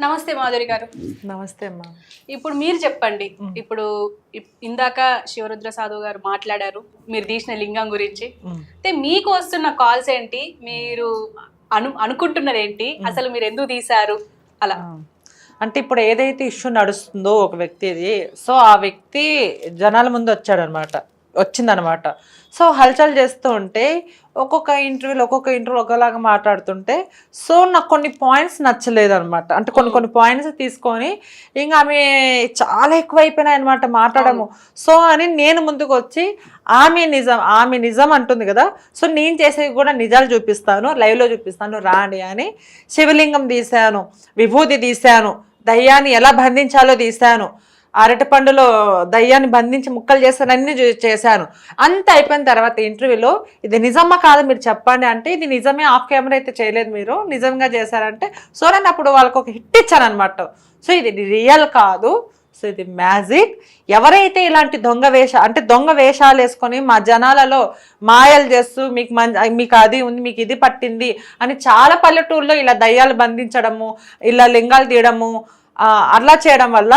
నమస్తే మాధురి గారు. నమస్తే అమ్మా. ఇప్పుడు మీరు చెప్పండి. ఇప్పుడు ఇప్- ఇందాక శివరుద్ర సాధు గారు మాట్లాడారు మీరు తీసిన లింగం గురించి. అయితే మీకు వస్తున్న కాల్స్ ఏంటి? మీరు అను అనుకుంటున్నది ఏంటి అసలు మీరు ఎందుకు తీశారు? అలా. అంటే ఇప్పుడు ఏదైతే ఇష్యూ నడుస్తుందో ఒక వ్యక్తిది సో ఆ వ్యక్తి జనాల ముందు వచ్చాడనమాట. వచ్చిందనమాట. సో హల్చల్ చేస్తూ ఉంటే ఒక్కొక్క ఇంటర్వ్యూలో ఒక్కొక్క ఇంటర్వ్యూలో ఒకలాగా మాట్లాడుతుంటే సో నాకు కొన్ని పాయింట్స్ నచ్చలేదు అనమాట అంటే కొన్ని కొన్ని పాయింట్స్ తీసుకొని ఇంకా ఆమె చాలా ఎక్కువైపోయినాయి అనమాట మాట్లాడము సో అని నేను ముందుకు వచ్చి ఆమె నిజం ఆమె నిజం అంటుంది కదా సో నేను చేసేవి కూడా నిజాలు చూపిస్తాను లైవ్లో చూపిస్తాను రాండి అని శివలింగం తీశాను విభూతి తీశాను దయ్యాన్ని ఎలా బంధించాలో తీశాను అరటి పండులో దయ్యాన్ని బంధించి ముక్కలు చేశాను అన్ని చేశాను. అంత అయిపోయిన తర్వాత ఇంటర్వ్యూలో ఇది నిజమా కాదు మీరు చెప్పండి అంటే ఇది నిజమే ఆఫ్ కెమెరా అయితే చేయలేదు మీరు నిజంగా చేశారంటే సో నేను అప్పుడు వాళ్ళకి ఒక హిట్ ఇచ్చాను అనమాట సో ఇది రియల్ కాదు. సో ఇది మ్యాజిక్. ఎవరైతే ఇలాంటి దొంగ వేష అంటే దొంగ వేషాలు వేసుకొని మా జనాలలో మాయలు చేస్తూ మీకు మంచి మీకు అది ఉంది మీకు ఇది పట్టింది అని చాలా పల్లెటూరులో ఇలా దయ్యాలు బంధించడము ఇలా లింగాలు తీయడము అట్లా చేయడం వల్ల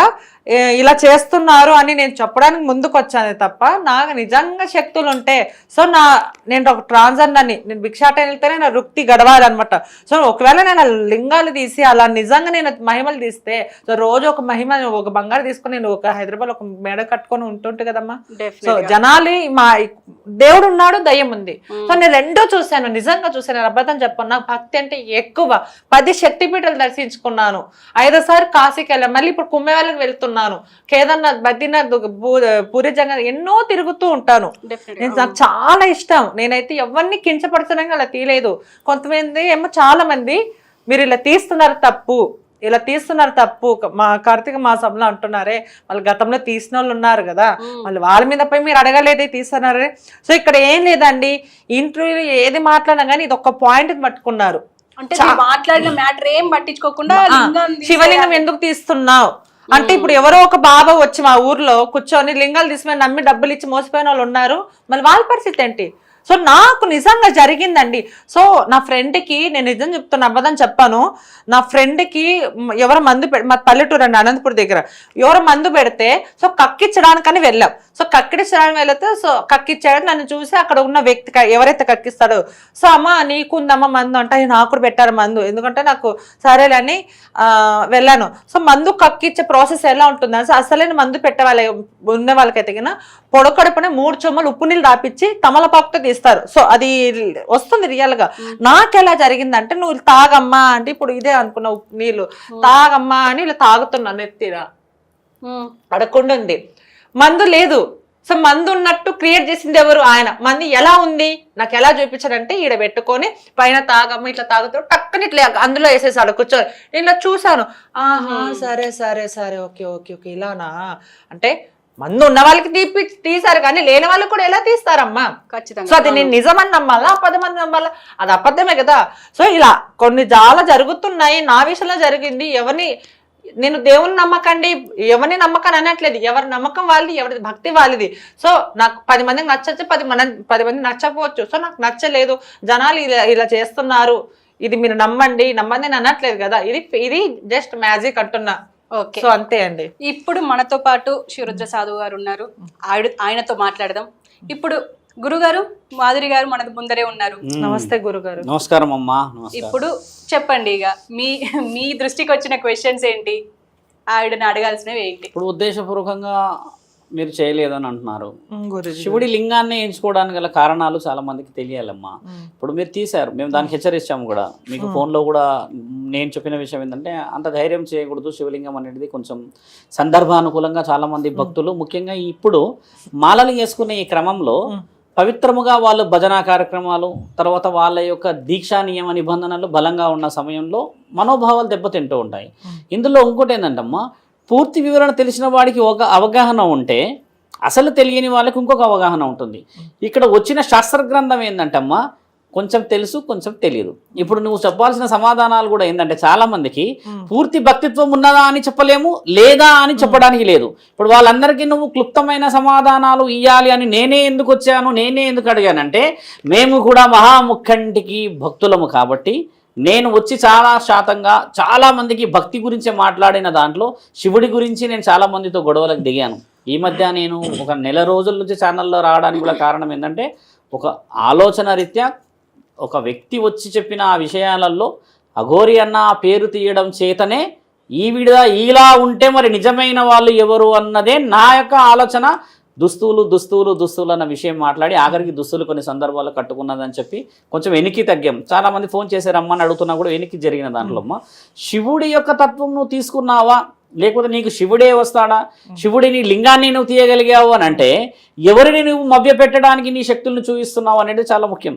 ఇలా చేస్తున్నారు అని నేను చెప్పడానికి ముందుకు వచ్చాను తప్ప నాకు నిజంగా శక్తులు ఉంటే సో నా నేను ఒక ట్రాన్స్జెండర్ని నేను భిక్షాటం వెళ్తేనే నా వృత్తి గడవాలన్నమాట. సో ఒకవేళ నేను లింగాలు తీసి అలా నిజంగా నేను మహిమలు తీస్తే సో రోజు ఒక మహిమ ఒక బంగారు తీసుకొని నేను ఒక హైదరాబాద్ ఒక మేడ కట్టుకొని ఉంటుంటే కదమ్మా. సో. జనాలు మా దేవుడు ఉన్నాడు దయ్యం ఉంది. సో నేను రెండో చూశాను నిజంగా చూశాను అబద్ధం చెప్పాను. నాకు భక్తి అంటే ఎక్కువ. పది శక్తిపీఠాలు దర్శించుకున్నాను. ఐదోసారి కాశీకి వెళ్ళాను. మళ్ళీ ఇప్పుడు కుంభవేళకి వెళ్తున్నాను కేదార్నాథ్ బద్రీనాథ్ పూరి జగన్నాథ్ ఎన్నో తిరుగుతూ ఉంటాను. నేను నాకు చాలా ఇష్టం. నేనైతే ఎవరిని కించపరచడానికి అలా తీయలేదు. కొంతమంది ఏమో చాలా మంది మీరు ఇలా తీస్తున్నారు తప్పు. ఇలా తీస్తున్నారు తప్పు. మా కార్తీక మాసంలో అంటున్నారే వాళ్ళు గతంలో తీసిన వాళ్ళు ఉన్నారు కదా. వాళ్ళు వాళ్ళ మీద పోయి మీరు అడగలేదే తీస్తున్నారే. సో ఇక్కడ ఏం లేదండి. ఇంటర్వ్యూలో ఏది మాట్లాడినా కానీ ఇది ఒక పాయింట్ పట్టుకున్నారు. అంటే మాట్లాడిన మ్యాటర్ ఏం పట్టించుకోకుండా. శివలింగం ఎందుకు తీస్తున్నావు? అంటే ఇప్పుడు ఎవరో ఒక బాబా వచ్చి మా ఊర్లో కూర్చొని లింగాలు తీసుకుని నమ్మి డబ్బులు ఇచ్చి మోసపోయిన వాళ్ళు ఉన్నారు. మళ్ళీ వాళ్ళ పరిస్థితి ఏంటి? సో నాకు నిజంగా జరిగిందండి. సో నా ఫ్రెండ్కి నేను నిజం చెప్తున్నా అబద్ధం చెప్పాను. నా ఫ్రెండ్కి ఎవరు మందు పె మా పల్లెటూరు అండి అనంతపురం దగ్గర. ఎవరు మందు పెడితే సో కక్కించడానికని వెళ్ళాం. సో కక్కించడానికి వెళితే సో కక్కిచ్చాడు నన్ను చూసి అక్కడ ఉన్న వ్యక్తి ఎవరైతే కక్కిస్తాడో సో అమ్మ నీకుందమ్మ మందు అంటే నాకు కూడా పెట్టారు మందు. ఎందుకంటే నాకు సరేలని వెళ్ళాను. సో మందు కక్కిచ్చే ప్రాసెస్ ఎలా ఉంటుంది సో అసలైన మందు పెట్టే వాళ్ళ ఉన్న వాళ్ళకైతే కింద మూడు చెమ్మలు ఉప్పు నీళ్ళు దాపిచ్చి తమలపాకుతో తీస్తారు సో అది వస్తుంది రియల్గా. నాకు ఎలా జరిగిందంటే నువ్వు తాగమ్మా అంటే ఇప్పుడు ఇదే అనుకున్న ఉప్పు నీళ్ళు. తాగమ్మా అని ఇలా తాగుతున్నా నెత్తిరా. అడగకుండా ఉంది మందు లేదు. సో మందు ఉన్నట్టు క్రియేట్ చేసింది ఎవరు? ఆయన. మంది ఎలా ఉంది? నాకు ఎలా చూపించాడంటే ఈడ పెట్టుకొని పైన తాగమ్మ ఇట్లా తాగుతూ టక్కని ఇట్లా అందులో వేసేసాడు కూర్చొని నేను ఇలా చూశాను. ఆహా సరే సరే సరే ఓకే ఓకే ఓకే ఇలానా? అంటే మందు ఉన్న వాళ్ళకి తీపి తీసారు కానీ లేని వాళ్ళకి కూడా ఎలా తీస్తారమ్మా? సో ఖచ్చితంగా అది నేను నిజమని నమ్మాలా అబద్ధమని నమ్మాలా? అది అబద్ధమే కదా. సో ఇలా కొన్ని చాలా జరుగుతున్నాయి నా విషయంలో జరిగింది ఎవరిని నేను దేవుని నమ్మకండి ఎవరిని నమ్మకం అనట్లేదు ఎవరి నమ్మకం వాళ్ళది ఎవరి భక్తి వాళ్ళది. సో నాకు పది మందికి నచ్చచ్చు పది మన పది మంది నచ్చకపోవచ్చు. సో నాకు నచ్చలేదు. జనాలు ఇలా ఇలా చేస్తున్నారు. ఇది మీరు నమ్మండి నమ్మండి అని అనట్లేదు కదా. ఇది ఇది జస్ట్ మ్యాజిక్ అంటున్నా. సో అంతే అండి. ఇప్పుడు మనతో పాటు శివరుద్ర సాధువు గారు ఉన్నారు. ఆయనతో మాట్లాడదాం. ఇప్పుడు గురుగారు మాధురి గారు మనకు ముందరే ఉన్నారు. నమస్తే గురుగారు. నమస్కారం అమ్మా నమస్కారం. ఇప్పుడు చెప్పండి ఇక. మీ మీ దృష్టికి వచ్చిన క్వశ్చన్స్ ఏంటి? ఆవిడని అడగాల్సినవి ఏంటి? ఇప్పుడు ఉద్దేశపూర్వకంగా మీరు చేయలేదని అంటున్నారు. శివుడి లింగాన్ని ఎంచుకోవడానికి గల కారణాలు చాలా మందికి తెలియాలమ్మా. ఇప్పుడు మీరు తీశారు మేము దానికి హెచ్చరించాము కూడా. మీకు ఫోన్లో కూడా నేను చెప్పిన విషయం ఏంటంటే అంత ధైర్యం చేయకూడదు శివలింగం అనేది కొంచెం సందర్భానుకూలంగా చాలా మంది భక్తులు ముఖ్యంగా ఇప్పుడు మాలలు వేసుకునే ఈ క్రమంలో పవిత్రముగా వాళ్ళు భజన కార్యక్రమాలు తర్వాత వాళ్ళ యొక్క దీక్షా నియమ నిబంధనలు బలంగా ఉన్న సమయంలో మనోభావాలు దెబ్బతింటూ ఉంటాయి. ఇందులో ఇంకోటి ఏంటంటమ్మా పూర్తి వివరణ తెలిసిన వాడికి ఒక అవగాహన ఉంటే అసలు తెలియని వాళ్ళకి ఇంకొక అవగాహన ఉంటుంది. ఇక్కడ వచ్చిన శాస్త్ర గ్రంథం ఏంటంటమ్మా కొంచెం తెలుసు కొంచెం తెలియదు ఇప్పుడు నువ్వు చెప్పాల్సిన సమాధానాలు కూడా ఏంటంటే చాలా మందికి పూర్తి భక్తిత్వం ఉన్నదా అని చెప్పలేము లేదా అని చెప్పడానికి లేదు. ఇప్పుడు వాళ్ళందరికీ నువ్వు క్లుప్తమైన సమాధానాలు ఇవ్వాలి అని నేనే ఎందుకు వచ్చాను నేనే ఎందుకు అడిగానంటే మేము కూడా మహాముఖంటికి భక్తులము కాబట్టి నేను వచ్చి చాలా శాతంగా చాలామందికి భక్తి గురించి మాట్లాడిన దాంట్లో శివుడి గురించి నేను చాలా మందితో గొడవలకు దిగాను. ఈ మధ్య నేను ఒక నెల రోజుల నుంచి ఛానల్లో రావడానికి కూడా కారణం ఏంటంటే ఒక ఆలోచన రీత్యా ఒక వ్యక్తి వచ్చి చెప్పిన ఆ విషయాలలో అఘోరి అన్న ఆ పేరు తీయడం చేతనే ఈ విడ ఇలా ఉంటే మరి నిజమైన వాళ్ళు ఎవరు అన్నదే నా యొక్క ఆలోచన. దుస్తులు దుస్తులు దుస్తులు అన్న విషయం మాట్లాడి ఆఖరికి దుస్తులు కొన్ని సందర్భాల్లో కట్టుకున్నదని చెప్పి కొంచెం వెనక్కి తగ్గాం. చాలా మంది ఫోన్ చేశారమ్మని అడుగుతున్నా కూడా వెనక్కి జరిగిన దాంట్లో అమ్మ. శివుడి యొక్క తత్వం నువ్వు తీసుకున్నావా? లేకపోతే నీకు శివుడే వస్తాడా? శివుడిని లింగాన్ని నువ్వు తీయగలిగావు అని అంటే ఎవరిని నువ్వు మభ్య పెట్టడానికి నీ శక్తులను చూపిస్తున్నావు అనేది చాలా ముఖ్యం.